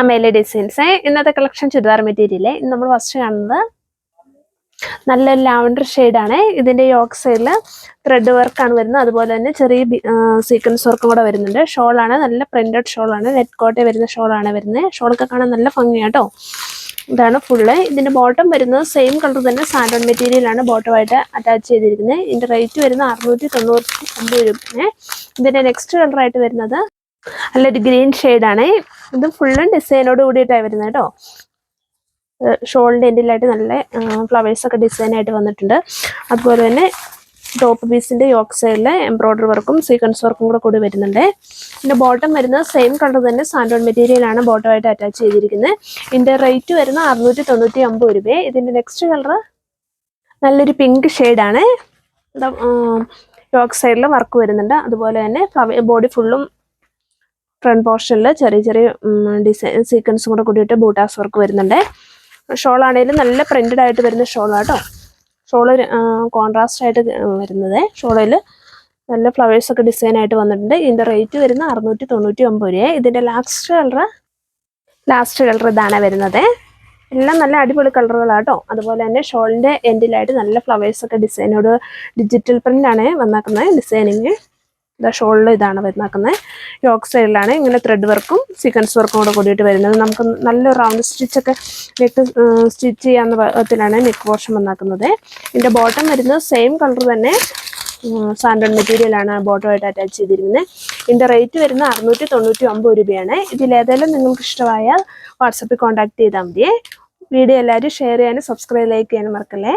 അമേലെ designs ഇന്നത്തെ collection churidar material ഇന്ന് നമ്മൾ ഫസ്റ്റ് കാണുന്നത് നല്ല ലാവണ്ടർ ആണ്. ഇതിന്റെ യോക്ക് സൈഡിൽ ത്രെഡ് വർക്കാണ് വരുന്നത്. അതുപോലെ തന്നെ ചെറിയ സീക്വൻസ് വർക്കും കൂടെ വരുന്നുണ്ട്. ഷോളാണ് നല്ല പ്രിന്റഡ് ഷോളാണ് നെറ്റ് കോട്ടേ വരുന്ന ഷോളാണ് വരുന്നത് ഷോളൊക്കെ കാണാൻ നല്ല ഭംഗിയാട്ടോ ഇതാണ് ഫുള്ള് ഇതിന്റെ ബോട്ടം വരുന്നത് സെയിം കളർ തന്നെ സാൻഡോൺ മെറ്റീരിയൽ ആണ് ബോട്ടമായിട്ട് അറ്റാച്ച് ചെയ്തിരിക്കുന്നത്. ഇതിന്റെ റേറ്റ് വരുന്നത് അറുന്നൂറ്റി തൊണ്ണൂറ്റി ഒമ്പത് രൂപ. ഇതിന്റെ നെക്സ്റ്റ് കളർ ആയിട്ട് വരുന്നത് നല്ലൊരു ഗ്രീൻ ആണ് ഇത് ഫുള്ളും ഡിസൈനോട് കൂടിയിട്ടാണ് വരുന്നത് കേട്ടോ ഷോളിന്റെ എൻഡിലായിട്ട് നല്ല ഫ്ലവേഴ്സ് ഒക്കെ ഡിസൈൻ ആയിട്ട് വന്നിട്ടുണ്ട്. അതുപോലെ തന്നെ ടോപ്പ് പീസിന്റെ യോക്ക് സൈഡിലെ എംബ്രോയിഡറി വർക്കും സീക്വൻസ് വർക്കും കൂടെ കൂടി വരുന്നുണ്ട്. ഇതിന്റെ ബോട്ടം വരുന്നത് സെയിം കളർ തന്നെ സാൻഡോൺ മെറ്റീരിയൽ ആണ് ബോട്ടമായിട്ട് അറ്റാച്ച് ചെയ്തിരിക്കുന്നത്. ഇതിന്റെ റേറ്റ് വരുന്നത് അറുന്നൂറ്റി തൊണ്ണൂറ്റി അമ്പത് രൂപ ഇതിന്റെ നെക്സ്റ്റ് കളർ നല്ലൊരു പിങ്ക് ഷെയ്ഡാണ് യോക്ക് സൈഡിൽ വർക്ക് വരുന്നുണ്ട്. അതുപോലെ തന്നെ ബോഡി ഫുള്ളും ഫ്രണ്ട് പോർഷനിൽ ചെറിയ ചെറിയ ഡിസൈൻ സീക്വൻസും കൂടെ കൂടിയിട്ട് ബൂട്ടാസ് വർക്ക് വരുന്നുണ്ട്. ഷോൾ ആണെങ്കിലും നല്ല പ്രിന്റഡ് ആയിട്ട് വരുന്ന ഷോളാട്ടോ. ഷോൾ കോൺട്രാസ്റ്റ് ആയിട്ട് വരുന്നത്. ഷോളിൽ നല്ല ഫ്ലവേഴ്സ് ഒക്കെ ഡിസൈൻ ആയിട്ട് വന്നിട്ടുണ്ട്. ഇതിന്റെ റേറ്റ് വരുന്ന അറുന്നൂറ്റി തൊണ്ണൂറ്റി ഒമ്പത് രൂപ ഇതിന്റെ ലാസ്റ്റ് കളർ ലാസ്റ്റ് കളർ ഇതാണ് വരുന്നത്. എല്ലാം നല്ല അടിപൊളി കളറുകളാട്ടോ അതുപോലെ തന്നെ ഷോളിന്റെ എൻഡിലായിട്ട് നല്ല ഫ്ലവേഴ്സ് ഒക്കെ ഡിസൈനോട് ഡിജിറ്റൽ പ്രിന്റ് ആണ് വന്നാക്കുന്നത്. ഡിസൈനിങ് ഇതാ ഷോളിൽ ഇതാണ് വരുന്നാക്കുന്നത്. യോക്ക് സൈഡിലാണ് ഇങ്ങനെ ത്രെഡ് വർക്കും സീക്വൻസ് വർക്കും കൂടെ കൂടിയിട്ട് വരുന്നത്. നമുക്ക് നല്ല റൗണ്ട് സ്റ്റിച്ചൊക്കെ നെക്ക് സ്റ്റിച്ച് ചെയ്യാവുന്ന വിധത്തിലാണ് നെക്ക് പോർഷൻ വന്നാക്കുന്നത്. ഇതിന്റെ ബോട്ടം വരുന്നത് സെയിം കളർ തന്നെ സാൻഡൺ മെറ്റീരിയലാണ് ബോട്ടമായിട്ട് അറ്റാച്ച് ചെയ്തിരിക്കുന്നത് ഇതിന്റെ റേറ്റ് വരുന്നത് അറുന്നൂറ്റി തൊണ്ണൂറ്റി ഒമ്പത് രൂപയാണ്. ഇതിലേതെങ്കിലും നിങ്ങൾക്ക് ഇഷ്ടമായാൽ വാട്സപ്പിൽ കോൺടാക്ട് ചെയ്താൽ മതിയേ. വീഡിയോ എല്ലാവരും ഷെയർ ചെയ്യാനും സബ്സ്ക്രൈബ് ലൈക്ക് ചെയ്യാനും മറക്കല്ലേ?